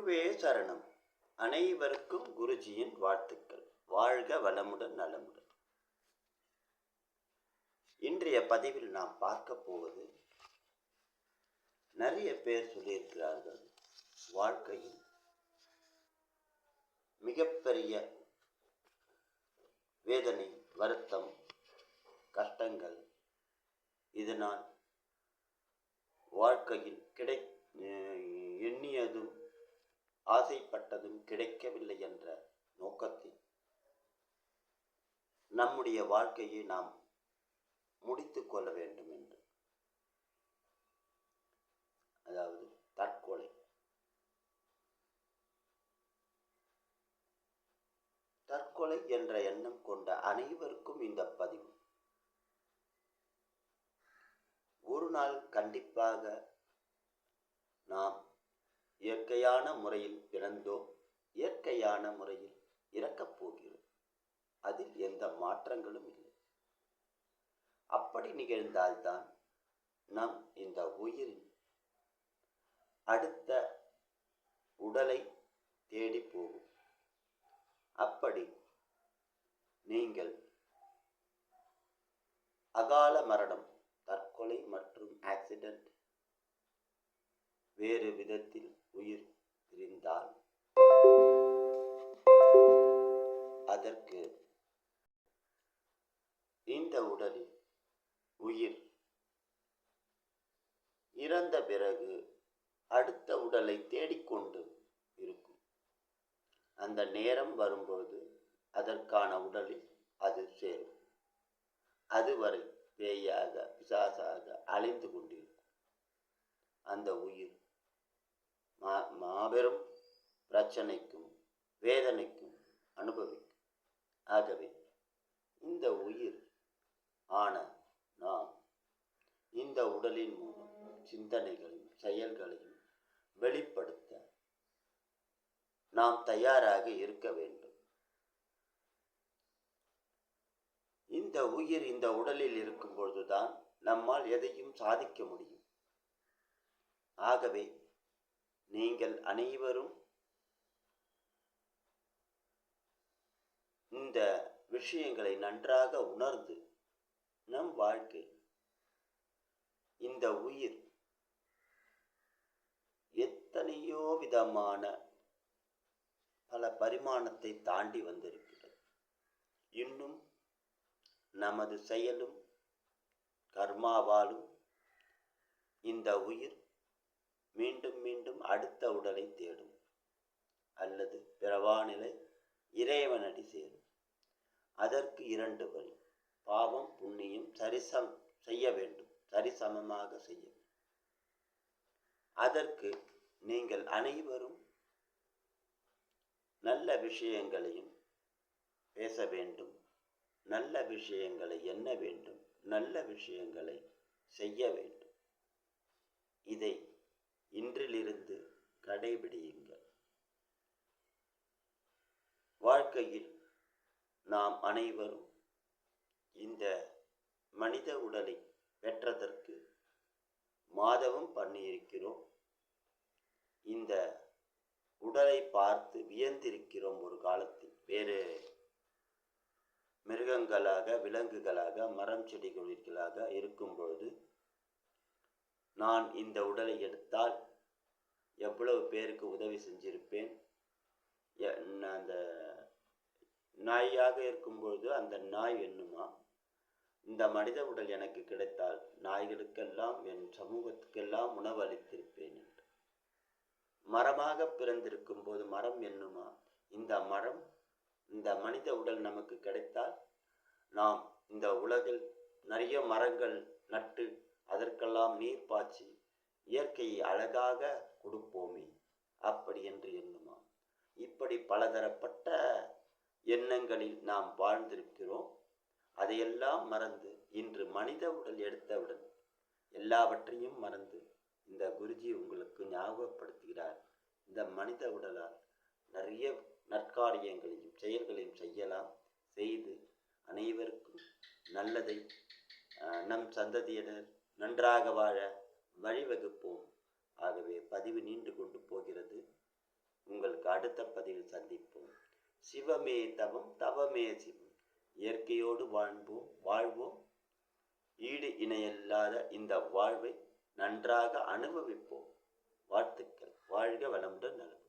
குருவே சரணம். அனைவருக்கும் குருஜியின் வாழ்த்துக்கள். வாழ்க வளமுடன் நலமுடன். இன்றைய பதிவில் நாம் பார்க்க போவது நிறைய பேர் சொல்லியிருக்கிறார்கள். வாழ்க்கையில் மிகப்பெரிய வேதனை வருத்தம் ஆசைப்பட்டதும் கிடைக்கவில்லை என்ற நோக்கத்தில் நம்முடைய வாழ்க்கையை நாம் முடித்து கொள்ள வேண்டும் என்று. அதாவது தற்கொலை. தற்கொலை என்ற எண்ணம் கொண்ட அனைவருக்கும் இந்த பதிவு. ஒரு நாள் கண்டிப்பாக இயற்கையான முறையில் பிறந்தோ இயற்கையான முறையில் இறக்கப் போகிறோம் அதில் எந்த மாற்றங்களும் இல்லை. அப்படி நிகழ்ந்தால்தான் நம் இந்த உயிரின் அடுத்த உடலை தேடி போகும். அப்படி நீங்கள் அகால மரணம் தற்கொலை மற்றும் ஆக்சிடென்ட் வேறு விதத்தில் உயிர் பிரிந்தால் அதற்கு இந்த உடலில் உயிர். இறந்த பிறகு அடுத்த உடலை தேடிக்கொண்டு இருக்கும். அந்த நேரம் வரும்போது அதற்கான உடலில் அது சேரும். அதுவரை பேயாக பிசாசாக அலைந்து கொண்டிருக்கும். அந்த உயிர் மா மாபெரும் பிரச்சனைக்கும் வேதனைக்கும் அனுபவிக்கும். ஆகவே இந்த உயிர் ஆன நாம் இந்த உடலின் மூலம் சிந்தனைகளையும் செயல்களையும் வெளிப்படுத்த நாம் தயாராக இருக்க வேண்டும். இந்த உயிர் இந்த உடலில் இருக்கும் பொழுதுதான் நம்மால் எதையும் சாதிக்க முடியும். ஆகவே நீங்கள் அனைவரும் இந்த விஷயங்களை நன்றாக உணர்ந்து நம் வாழ்க்கை இந்த உயிர் எத்தனையோ விதமான பல பரிமாணத்தை தாண்டி வந்திருக்கிறது. இன்னும் நமது செயலும் கர்மாவாலும் இந்த உயிர் மீண்டும் மீண்டும் அடுத்த உடலை தேடும். அல்லது பிறவாநிலை இறைவனடி சேரும். அதற்கு இரண்டு வழி. பாவம் புண்ணியம் சரிசம் செய்ய வேண்டும். சரிசமமாக செய்ய வேண்டும். அதற்கு நீங்கள் அனைவரும் நல்ல விஷயங்களையும் பேச வேண்டும். நல்ல விஷயங்களை எண்ண வேண்டும். நல்ல விஷயங்களை செய்ய வேண்டும். இதை இன்றிலிருந்து கடைபிடியுங்கள். வாழ்க்கையில் நாம் அனைவரும் இந்த மனித உடலை பெற்றதற்கு மாதவம் பண்ணியிருக்கிறோம். இந்த உடலை பார்த்து வியந்திருக்கிறோம் ஒரு காலத்தில். வேறு மிருகங்களாக விலங்குகளாக மரம் செடிகளாக இருக்கும் பொழுது நான் இந்த உடலை எடுத்தால் எவ்வளவு பேருக்கு உதவி செஞ்சிருப்பேன்? எ- அந்த நாயாக இருக்கும்போது அந்த நாய் என்னுமா? இந்த மனித உடல் எனக்கு கிடைத்தால் நாய்களுக்கெல்லாம் என் சமூகத்துக்கெல்லாம் உணவு அளித்திருப்பேன் என்று. மரமாக பிறந்திருக்கும் போது மரம் என்னுமா? இந்த மரம் இந்த மனித உடல் நமக்கு கிடைத்தால் நாம் இந்த உலகில் நிறைய மரங்கள் நட்டு அதற்கெல்லாம் நீர் பாய்ச்சி இயற்கையை அழகாக கொடுப்போமே அப்படி என்று எண்ணுமா? இப்படி பலதரப்பட்ட எண்ணங்களில் நாம் வாழ்ந்திருக்கிறோம். அதையெல்லாம் மறந்து இன்று மனித உடல் எடுத்தவுடன் எல்லாவற்றையும் மறந்து இந்த குருஜி உங்களுக்கு ஞாபகப்படுத்துகிறார். இந்த மனித உடலால் நிறைய நற்காரியங்களையும் செயல்களையும் செய்யலாம். செய்து அனைவருக்கும் நல்லதை நம் சந்ததியினர் நன்றாக வாழ வழிவகுப்போம். ஆகவே பதிவு நீண்டு கொண்டு போகிறது. உங்களுக்கு அடுத்த பதிவில் சந்திப்போம். சிவமே தவம் தவமே சிவம். இயற்கையோடு வாழ்வோம் வாழ்வோம். ஈடு இணையில்லாத இந்த வாழ்வை நன்றாக அனுபவிப்போம். வாழ்த்துக்கள். வாழ்க வளமுடன் நலம்.